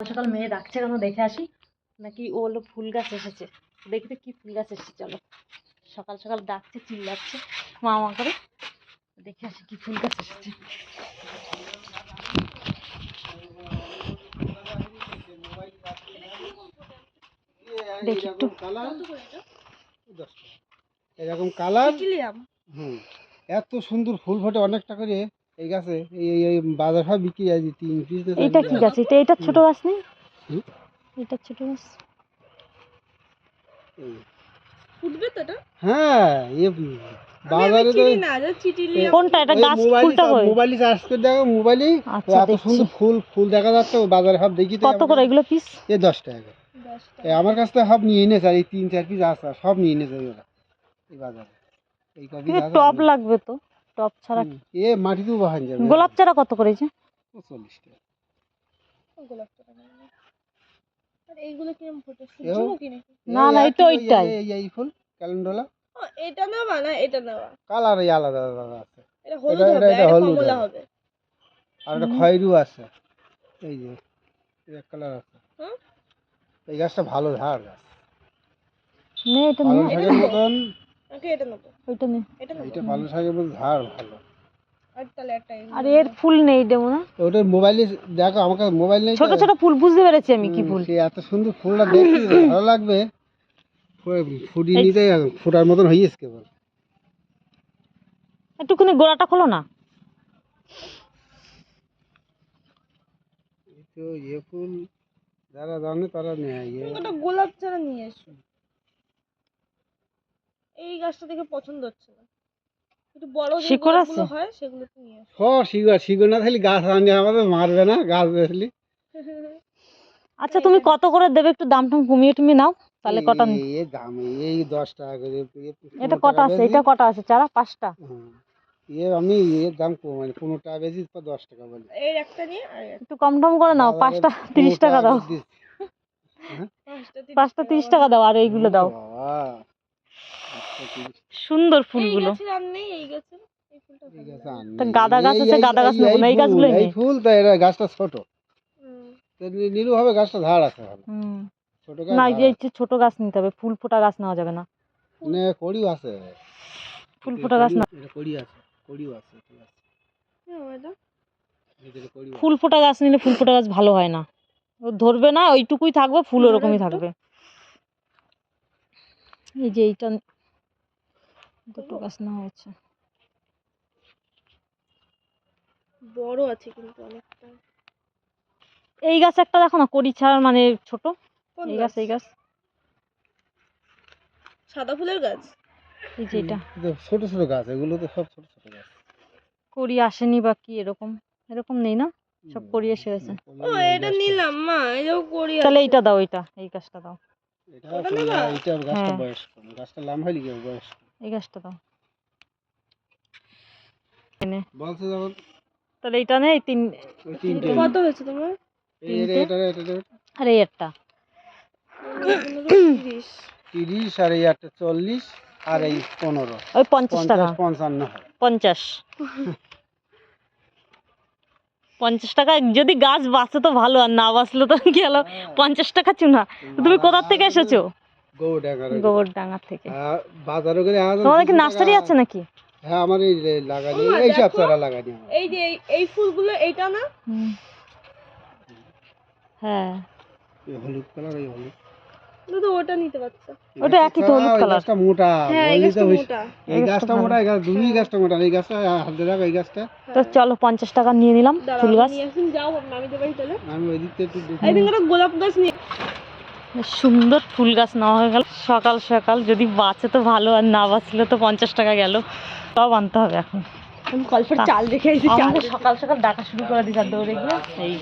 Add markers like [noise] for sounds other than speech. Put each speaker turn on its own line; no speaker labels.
সকাল মেয়ে ডাকছে কেন দেখে আসি? নাকি ও হলো ফুল গাছ এসেছে। দেখতে কি ফুল গাছ এসেছে চলো। সকাল সকাল ডাকছে চিল্লাচ্ছে মা মা করে। দেখে আসি কি ফুল গাছ এসেছে। দেখি একটু।
এরকম কালার হুম। এত সুন্দর ফুল ফোটে অনেকটা করে। এই গাছে এই এই- বাজার ভাব বিক্রি যে তিন পিস
এইটা কি গাছ? এটা এটা ছোট গাছ
হুম?
এটা ছোট গাছ।
ফুটবে তো এটা?
হ্যাঁ এ বাজারে তো
চিনি না যে চিটিলি।
কোনটা? এটা গাছ ফুলটা কই
মোবাইলে চার্জ করে দেখো মোবাইলে
আচ্ছা
এত সুন্দর ফুল ফুল দেখা যাচ্ছে বাজারে ভাব দেখি তো
কত করে এগুলো পিস
এ দশ টাকা এ আমার কাছ থেকে সব নিয়ে এনেছে আর এই তিন চার পিস আছে সব নিয়ে এনেছে ওরা। এই বাজারে। এই কপি
টপ লাগবে তো। টপ ছাড়া
এ মাটিতেও বাহান যাবে।
গোলাপ চারা কত করেছে
চল্লিশ টাকা
গোলাপ আর এইগুলো কিরম ফোটে? সূর্যমুখী
না, না, এই তো ওইটাই।
এই এই ফুল ক্যালেন্ডোলা।
এটা নেওয়া না এটা নেওয়া?
কালার আলাদা আলাদা আছে।
এটা হলুদ হবে
এটা
কমলা
হবে। আর একটা খয়েরু আছে। এই যে এক কালার আছে।
হুম?
এই গাছটা ভালো ধার গাছ।
নে এটা
মতন
ওকে এটা নেব।
ওইটা নে।
এটা নেব।
এইটা পালং শাকের মতন ঝাড় ভালো।
আর তাহলে একটা
আর এর ফুল নেই দেবো না।
ওটা মোবাইলে দেখো আমার কাছে মোবাইল নেই
ছোট ছোট ফুল বুঝতে পেরেছি আমি কি ফুল।
এত সুন্দর ফুলটা দেখতে [coughs] ভালো লাগবে। ফু- ফুটিয়ে
এই-
নিতে ফুটার মতন হয়েছে কেবল।
একটুখানি গোড়াটা খোলো না।
তো ফুল যারা জানে তারা নেয়। ইয়ে
ওটা গোলাপ চারা নিয়ে এসো। এই গাছটা দেখে পছন্দ হচ্ছে না। একটু বড়
শিকড় আছে?
হয় সেগুলো নিয়ে এসো
স শিগর শিগর না থাকলে গাছ আনলে আমাদের মারবে না গাছ বেসলি [laughs]
আচ্ছা তুমি কত করে দেবে একটু দাম টাম কমিয়ে তুমি নাও তাহলে কটা
এই দাম এই দশ টাকা করে
এটা কটা আছে। এটা কটা আছে? চারা? পাঁচটা?
হ্যাঁ। এ আমি এর দাম কম মানে পনেরো টাকা বেশি বা দশ টাকা বলি।
এর একটা নিয়ে একটু।
কম টম করে নাও [laughs] পাঁচটা তিরিশ টাকা দাও।
পাঁচটা তিরিশ
টাকা। দাও আর এইগুলো দাও। সুন্দর ফুলগুলো। গাঁদা গাছ আছে, গাঁদা গাছ নেব না, এই
ফুল,
গাছগুলোই
এই
নে।
ফুল তা এরা গাছটা ছোট। নি- নিলু হবে গাছটা ধার আছে ছোট গাছ
না এই যে ছোট গাছ নিতে হবে ফুল ফোটা গাছ নেওয়া যাবে না।
মানে কড়িও আছে।
ফুল ফোটা গাছ না।
কড়ি আছে কড়িও আছে ঠিক আছে।
হুম, এটা
ভিতরে কড়ি আছে।
ফুল ফোটা গাছ নিলে ফুল ফোটা গাছ ভালো হয় না। ও ধরবে না ওইটুকুই থাকবে ফুল ওরকমই থাকবে। এই যে এইটা দুটো গাছ নেওয়া হয়েছে।
বড় আছে কিন্তু অনেকটা।
এই গাছ একটা দেখো না কড়ি ছাড়া মানে ছোট। এই গাছ? এই গাছ।
সাদা ফুলের গাছ?
এই যে এটা।
ছোট ছোট গাছ এগুলো তো সব ছোট ছোট গাছ।
কড়ি আসেনি বা কি এরকম। এরকম নেই না? সব কড়ি এসে গেছে।
ও এটা নিলাম মা এটাও করি
তাহলে এইটা দাও এইটা এই গাছটা দাও।
এটা? এইটা গাছটা
হ্যাঁ।
বয়স কম গাছটা লাম হয়নি কেউ বয়স কম।
এই গাছটা দাও
বলছে যখন
তাহলে এইটা নেই তিন
কত হয়েছে তোমার?
এই এটা এটা এটা এটা
আর এই একটা।
তিরিশ।
আর এই একটা চল্লিশ আর এই পনেরো।
ওই পঞ্চাশ টাকা।
পঞ্চাশ পঞ্চান্ন
পঞ্চাশ। পঞ্চাশ টাকা যদি গাছ বাঁচে তো ভালো আর না বাঁচলে তো গেল পঞ্চাশ টাকা চুনা। তুমি কোথার থেকে এসেছ?
গৌ ডাঙ্গার
গোবর ডাঙ্গা থেকে।
বাজারও করে
তোমাদের কি নার্সারি আছে নাকি?
হ্যাঁ আমার এই লাগানি এই সব চারা লাগানি।
এই যে এই- এই ফুলগুলো এইটা না?
হ্যাঁ।
হলুদ কালার এই হলুদ।
দাদা ওটা নিতে পারছ?
ওটা
গাছটা
একই তো হলুদ কালার।
গাছটা মোটা
হ্যাঁ এই গাছটা মোটা।
এই গাছটা
গাছটা
মোটা এই গাছ দুই গাছটা মোটা এই গাছটা হাতে রাখো এই গাছটা।
তো চলো পঞ্চাশ টাকা নিয়ে নিলাম ফুল গাছ।
নিয়ে আসুন যাও মামিদের বাড়ি তাহলে
আমি ওই দিক থেকে একটু দেখি
এই দিন গোলাপ গাছ নিয়ে
সুন্দর ফুল গাছ নেওয়া হয়ে গেল। সকাল সকাল যদি বাঁচে তো ভালো আর না বাঁচলে তো পঞ্চাশ টাকা গেল। সব আনতে হবে এখন।
চাল চাল
সকাল সকাল ডাকা শুরু করে দিচ্ছি দৌড়ে গিয়ে। এই